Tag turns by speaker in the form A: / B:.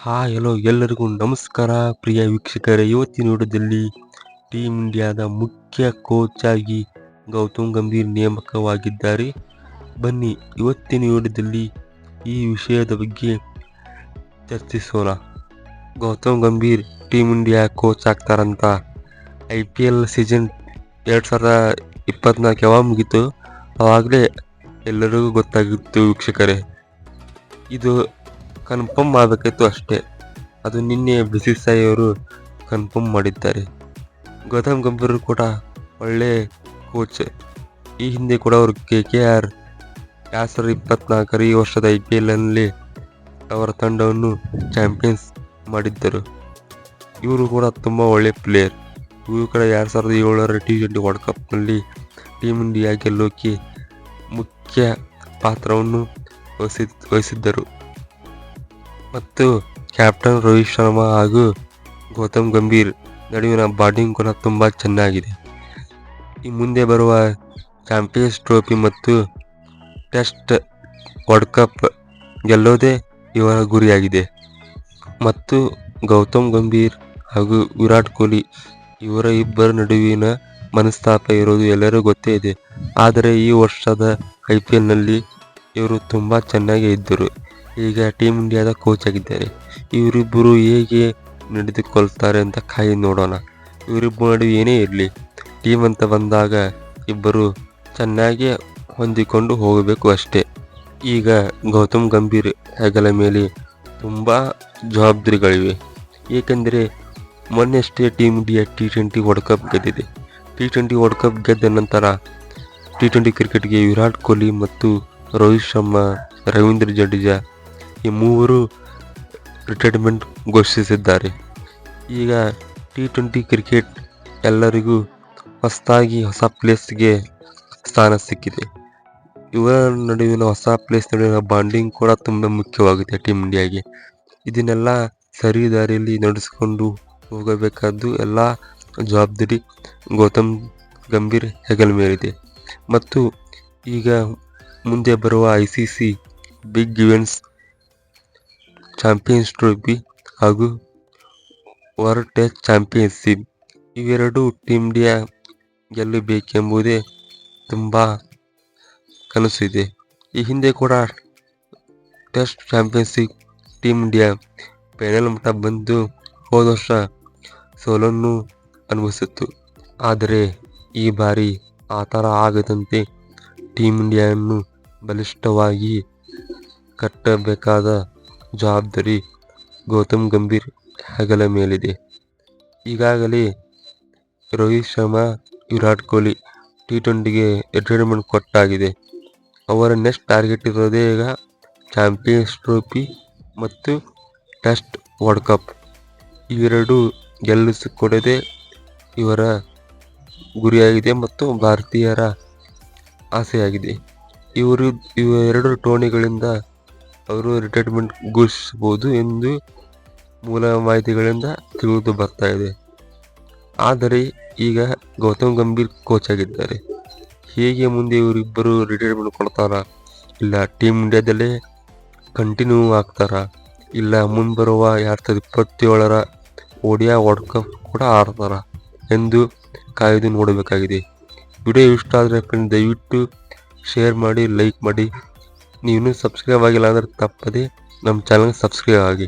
A: Hi hello ಎಲ್ಲರಿಗೂ ನಮಸ್ಕಾರ. ಪ್ರಿಯ ವೀಕ್ಷಕರೇ, ಇವತ್ತಿನ ವಿಡಿಯೋದಲ್ಲಿ ಟೀಮ್ ಇಂಡಿಯಾದ ಮುಖ್ಯ ಕೋಚ್ ಆಗಿ ಗೌತಮ್ ಗಂಭೀರ್ ನೇಮಕವಾಗಿದ್ದಾರೆ. ಬನ್ನಿ, ಇವತ್ತಿನ ವಿಡಿಯೋದಲ್ಲಿ ಈ ವಿಷಯದ ಬಗ್ಗೆ ಚರ್ಚಿಸೋಣ. Gautam Gambhir team India coach ಆಗ್ತಾರಂತ. I P L season ಎರಡು ಸಾವಿರದ ಇಪ್ಪತ್ನಾಲ್ಕು ಯಾವಾಗ ಮುಗೀತು ಆವಾಗಲೇ ಎಲ್ಲರಿಗೂ ಗೊತ್ತಾಗಿತ್ತು ವೀಕ್ಷಕರೇ. ಇದು ಕನ್ಫರ್ಮ್ ಆಗಬೇಕಿತ್ತು ಅಷ್ಟೇ. ಅದು ನಿನ್ನೆ ಬಿ ಸಿ ಸಿ ಐ ಅವರು ಕನ್ಫರ್ಮ್ ಮಾಡಿದ್ದಾರೆ. ಗೌತಮ್ ಗಂಭೀರ್ ಕೂಡ ಒಳ್ಳೆ ಕೋಚ್. ಈ ಹಿಂದೆ ಕೂಡ ಅವರು ಕೆ ಕೆ ಆರ್ ಎರಡು ಸಾವಿರದ ಇಪ್ಪತ್ನಾಲ್ಕರ ಈ ವರ್ಷದ ಐ ಪಿ ಎಲ್ನಲ್ಲಿ ಅವರ ತಂಡವನ್ನು ಚಾಂಪಿಯನ್ಸ್ ಮಾಡಿದ್ದರು. ಇವರು ಕೂಡ ತುಂಬ ಒಳ್ಳೆ ಪ್ಲೇಯರ್. ಇವರು ಕೂಡ ಎರಡು ಸಾವಿರದ ಏಳರ ಟಿ ಟ್ವೆಂಟಿ ವರ್ಲ್ಡ್ ಕಪ್ನಲ್ಲಿ ಟೀಮ್ ಇಂಡಿಯಾ ಗೆಲ್ಲೋಕೆ ಮುಖ್ಯ ಪಾತ್ರವನ್ನು ವಹಿಸಿ ವಹಿಸಿದ್ದರು. ಮತ್ತು ಕ್ಯಾಪ್ಟನ್ ರೋಹಿತ್ ಶರ್ಮಾ ಹಾಗೂ ಗೌತಮ್ ಗಂಭೀರ್ ನಡುವಿನ ಬಾಂಡಿಂಗ್ ಕೂಡ ತುಂಬ ಚೆನ್ನಾಗಿದೆ. ಈ ಮುಂದೆ ಬರುವ ಚಾಂಪಿಯನ್ಸ್ ಟ್ರೋಫಿ ಮತ್ತು ಟೆಸ್ಟ್ ವರ್ಲ್ಡ್ ಕಪ್ ಗೆಲ್ಲೋದೇ ಇವರ ಗುರಿಯಾಗಿದೆ. ಮತ್ತು ಗೌತಮ್ ಗಂಭೀರ್ ಹಾಗೂ ವಿರಾಟ್ ಕೊಹ್ಲಿ ಇವರ ಇಬ್ಬರ ನಡುವಿನ ಮನಸ್ತಾಪ ಇರೋದು ಎಲ್ಲರೂ ಗೊತ್ತೇ ಇದೆ. ಆದರೆ ಈ ವರ್ಷದ ಐ ಪಿ ಎಲ್ನಲ್ಲಿ ಇವರು ತುಂಬ ಚೆನ್ನಾಗೇ ಇದ್ದರು. ಈಗ ಟೀಮ್ ಇಂಡಿಯಾದ ಕೋಚ್ ಆಗಿದ್ದಾರೆ. ಇವರಿಬ್ಬರು ಹೇಗೆ ನಡೆದುಕೊಳ್ತಾರೆ ಅಂತ ಕಾಯಿ ನೋಡೋಣ. ಇವರಿಬ್ಬರು ನಡುವೆ ಏನೇ ಇರಲಿ ಟೀಮ್ ಅಂತ ಬಂದಾಗ ಇಬ್ಬರು ಚೆನ್ನಾಗಿ ಹೊಂದಿಕೊಂಡು ಹೋಗಬೇಕು ಅಷ್ಟೇ. ಈಗ ಗೌತಮ್ ಗಂಭೀರ್ ಹೆಗಲ ಮೇಲೆ ತುಂಬ ಜವಾಬ್ದಾರಿಗಳಿವೆ. ಏಕೆಂದರೆ ಮೊನ್ನೆಷ್ಟೇ team India T twenty world cup ಗೆದ್ದಿದೆ. ಟಿ ಟ್ವೆಂಟಿ ವರ್ಲ್ಡ್ ಕಪ್ ಗೆದ್ದ ನಂತರ ಟಿ ಟ್ವೆಂಟಿ ಕ್ರಿಕೆಟ್ಗೆ ವಿರಾಟ್ ಕೊಹ್ಲಿ ಮತ್ತು ರೋಹಿತ್ ಶರ್ಮಾ, ರವೀಂದ್ರ ಜಡೇಜಾ ಈ ಮೂವರು ರಿಟೈರ್ಮೆಂಟ್ ಘೋಷಿಸಿದ್ದಾರೆ. ಈಗ ಟಿ ಟ್ವೆಂಟಿ ಕ್ರಿಕೆಟ್ ಎಲ್ಲರಿಗೂ ಹೊಸದಾಗಿ ಹೊಸ ಪ್ಲೇಸ್ಗೆ ಸ್ಥಾನ ಸಿಕ್ಕಿದೆ. ಇವರ ನಡುವಿನ ಹೊಸ ಪ್ಲೇಸ್ ನಡುವಿನ ಬಾಂಡಿಂಗ್ ಕೂಡ ತುಂಬ ಮುಖ್ಯವಾಗುತ್ತೆ ಟೀಮ್ ಇಂಡಿಯಾಗೆ. ಇದನ್ನೆಲ್ಲ ಸರಿ ದಾರಿಯಲ್ಲಿ ನಡೆಸಿಕೊಂಡು ಹೋಗಬೇಕಾದ್ದು ಎಲ್ಲ ಜವಾಬ್ದಾರಿ ಗೌತಮ್ ಗಂಭೀರ್ ಹೆಗಲ ಮೇಲಿದೆ. ಮತ್ತು ಈಗ ಮುಂದೆ ಬರುವ I C C big events champions trophy ಹಾಗೂ ವರ್ಲ್ಡ್ ಟೆಸ್ಟ್ ಚಾಂಪಿಯನ್ಶಿಪ್ ಇವೆರಡೂ ಟೀಮ್ ಇಂಡಿಯಾ ಗೆಲ್ಲಬೇಕೆಂಬುದೇ ತುಂಬ ಕನಸಿದೆ. ಈ ಹಿಂದೆ ಕೂಡ test championship team India final ಮಟ್ಟ ಬಂದು ಹೋದ ವರ್ಷ ಸೋಲನ್ನು ಅನುಭವಿಸಿತ್ತು. ಆದರೆ ಈ ಬಾರಿ ಆ ಥರ ಆಗದಂತೆ ಟೀಮ್ ಇಂಡಿಯಾವನ್ನು ಬಲಿಷ್ಠವಾಗಿ ಕಟ್ಟಬೇಕಾದ ಜವಾಬ್ದಾರಿ ಗೌತಮ್ ಗಂಭೀರ್ ಹೆಗಲ ಮೇಲಿದೆ. ಈಗಾಗಲೇ ರೋಹಿತ್ ಶರ್ಮಾ, ವಿರಾಟ್ ಕೊಹ್ಲಿ ಟಿ ಟ್ವೆಂಟಿಗೆ ರಿಟೈರ್ಮೆಂಟ್ ಕೊಟ್ಟಾಗಿದೆ. ಅವರ ನೆಕ್ಸ್ಟ್ ಟಾರ್ಗೆಟ್ ಇರೋದೇ ಈಗ ಚಾಂಪಿಯನ್ಸ್ ಟ್ರೋಫಿ ಮತ್ತು ಟೆಸ್ಟ್ ವರ್ಲ್ಡ್ ಕಪ್ ಇವೆರಡು ಗೆಲ್ಲಿಸಿಕೊಡದೆ ಇವರ ಗುರಿಯಾಗಿದೆ ಮತ್ತು ಭಾರತೀಯರ ಆಸೆಯಾಗಿದೆ. ಇವರು, ಇವೆರಡು ಟೋರ್ನಿಗಳಿಂದ ಅವರು ರಿಟೈರ್ಮೆಂಟ್ ಘೋಷಿಸಬಹುದು ಎಂದು ಮೂಲ ಮಾಹಿತಿಗಳಿಂದ ತಿಳಿದು ಬರ್ತಾ ಇದೆ. ಆದರೆ ಈಗ ಗೌತಮ್ ಗಂಭೀರ್ ಕೋಚ್ ಆಗಿದ್ದಾರೆ. ಹೇಗೆ ಮುಂದೆ ಇವರಿಬ್ಬರು ರಿಟೈರ್ಮೆಂಟ್ ಕೊಡ್ತಾರಾ? ಇಲ್ಲ ಟೀಮ್ ಇಂಡಿಯಾದಲ್ಲೇ ಕಂಟಿನ್ಯೂ ಆಗ್ತಾರಾ? ಇಲ್ಲ ಮುಂಬರುವ ಎರಡು ಸಾವಿರದ ಇಪ್ಪತ್ತೇಳರ ಒಡಿಯಾ ವರ್ಲ್ಡ್ ಕಪ್ ಕೂಡ ಆಡ್ತಾರ ಎಂದು ಕಾಯ್ದು ನೋಡಬೇಕಾಗಿದೆ. ವಿಡಿಯೋ ಇಷ್ಟ ಆದರೆ ಫ್ರೆಂಡ್ ದಯವಿಟ್ಟು ಶೇರ್ ಮಾಡಿ ಲೈಕ್ ಮಾಡಿ. ನೀವು ಸಬ್ಸ್ಕ್ರೈಬ್ ಆಗಿಲ್ಲ ಅಂದ್ರೆ ತಪ್ಪದೆ ನಮ್ಮ ಚಾನಲ್ಗೆ ಸಬ್ಸ್ಕ್ರೈಬ್ ಆಗಿ.